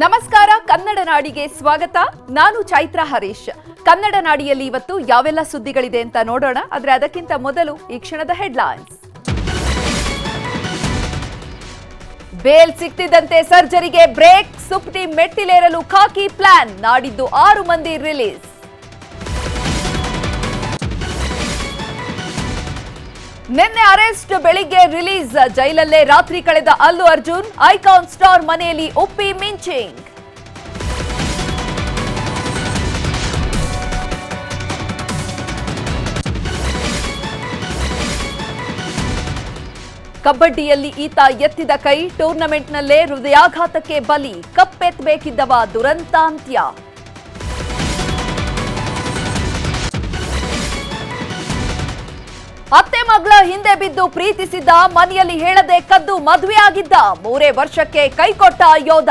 ನಮಸ್ಕಾರ, ಕನ್ನಡ ನಾಡಿಗೆ ಸ್ವಾಗತ. ನಾನು ಚೈತ್ರ ಹರೀಶ್. ಕನ್ನಡ ನಾಡಿಯಲ್ಲಿ ಇವತ್ತು ಯಾವೆಲ್ಲ ಸುದ್ದಿಗಳಿದೆ ಅಂತ ನೋಡೋಣ. ಆದರೆ ಅದಕ್ಕಿಂತ ಮೊದಲು ಈ ಕ್ಷಣದ ಹೆಡ್ಲೈನ್ಸ್. ಬೇಲ್ ಸಿಕ್ತಿದ್ದಂತೆ ಸರ್ಜರಿಗೆ ಬ್ರೇಕ್, ಸುಪ್ಟಿ ಮೆಟ್ಟಿಲೇರಲು ಖಾಕಿ ಪ್ಲಾನ್ ನಾಡಿದ್ದು ಆರು ಮಂದಿ ರಿಲೀಸ್. ನಿನ್ನೆ ಅರೆಸ್ಟ್, ಬೆಳಿಗ್ಗೆ ರಿಲೀಸ್, ಜೈಲಲ್ಲೇ ರಾತ್ರಿ ಕಳೆದ ಅಲ್ಲು ಅರ್ಜುನ್, ಐಕಾನ್ ಸ್ಟಾರ್ ಮನೆಯಲ್ಲಿ ಉಪ್ಪಿ ಮಿಂಚಿಂಗ್. ಕಬಡ್ಡಿಯಲ್ಲಿ ಈತ ಎತ್ತಿದ ಕೈ, ಟೂರ್ನಮೆಂಟ್ನಲ್ಲೇ ಹೃದಯಾಘಾತಕ್ಕೆ ಬಲಿ ಕಪ್ಪೆತ್ತಬೇಕಿದ್ದವ ದುರಂತಾಂತ್ಯ. ಅತ್ತೆ ಮಗಳ ಹಿಂದೆ ಬಿದ್ದು ಪ್ರೀತಿಸಿದ್ದ ಮನೆಯಲ್ಲಿ ಹೇಳದೆ ಕದ್ದು ಮದುವೆ ಆಗಿದ್ದ ಮೂರೇ ವರ್ಷಕ್ಕೆ ಕೈಕೊಟ್ಟ ಯೋಧ.